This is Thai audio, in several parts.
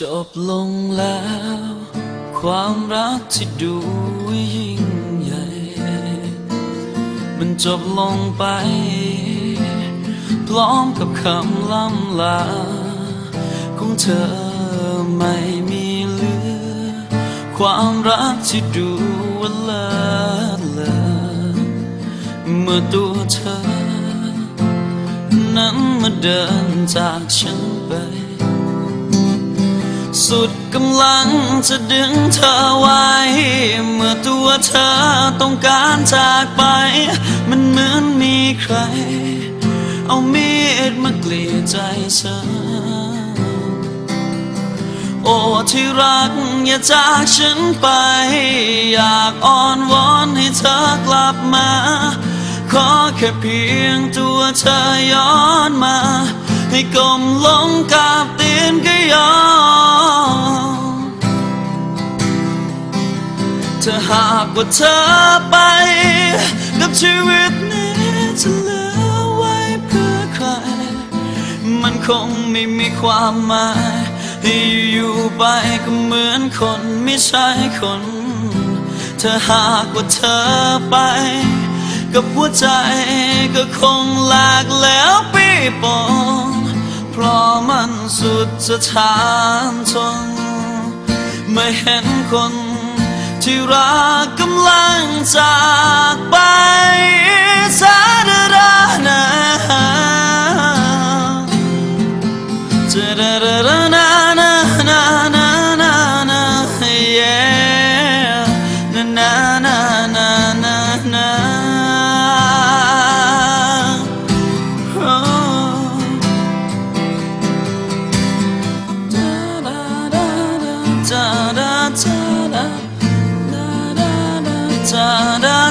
จบลงแล้ว ความรักที่ดูยิ่งใหญ่ มันจบลงไป พร้อมกับคำล่ำลา ของเธอไม่มีเหลือ ความรักที่ดูว่าเลิศเลอเมื่อตัวเธอ นั้นมาเดินจากฉัน สุดกำลังจะดึงเธอไว้ เมื่อตัวเธอต้องการจากไป มันเหมือนมีใคร เอามีดมาเกรีดใจฉันโอ้ที่รักอย่าจากฉันไป อยากอ้อนวอนให้เธอกลับมา ขอแค่เพียงตัวเธอย้อนมา ให้กลมลงกับเตียนก็ยอมถ้าหากว่าเธอไป กับชีวิตนี้จะเหลือไว้เพื่อใคร มันคงไม่มีความหมายที่อยู่ไปก็เหมือนคนไม่ใช่คนถ้าหากว่าเธอไป กับหัวใจก็คงหลากแล้วปีปอง ราะมันสุดสถานทนไม่เห็นคนที่รักกำลังจาก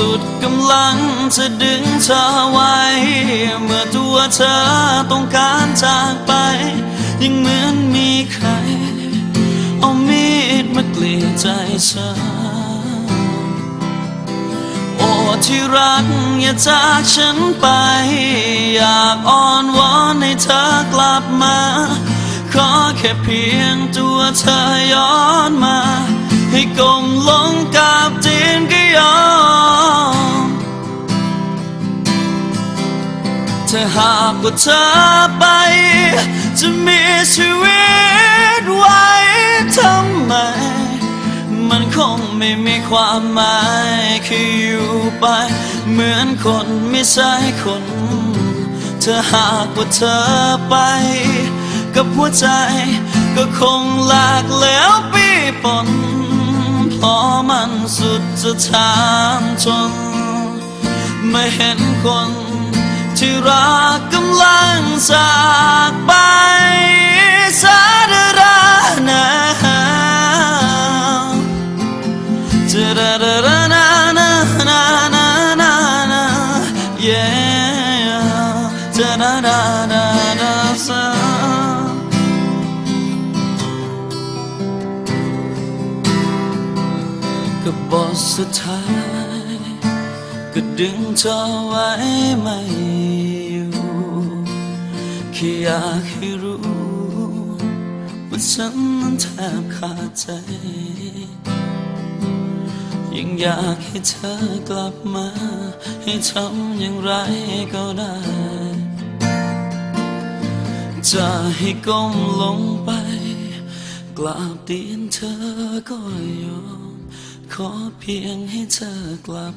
สุดกำลังจะดึงเธอไว้ เมื่อตัวเธอต้องการจากไป ยังเหมือนมีใคร เอามีดมากรีดใจฉันโอ้ที่รักอย่าจากฉันไป อยากอ้อนวอนให้เธอกลับมา ขอแค่เพียงตัวเธอย้อนมา ให้กลมลงกับตีนก็ ถ้าหากว่าเธอไป จะมีชีวิตไว้ทำไม มันคงไม่มีความหมายคืออยู่ไป เหมือนคนไม่ใช่คนถ้าหากว่าเธอไป กับหัวใจก็คงหลากแล้วปีปนเพราะมันสุดจะทานทนไม่เห็นคน ที่รักกำลังจากไปสาดาดานาจะดาดาดานานานานานานา yeah จะดาดาดาดาซากับบทสุดท้าย ก็ดึงเธอไว้ไม่อยู่แค่อยากให้รู้ว่าฉันนั้นแทบขาดใจ ยังอยากให้เธอกลับมา ให้ทำอย่างไรก็ได้ จะให้ก้มลงไปกราบตีนเธอก็ยอม ขอเพียงให้เธอกลับ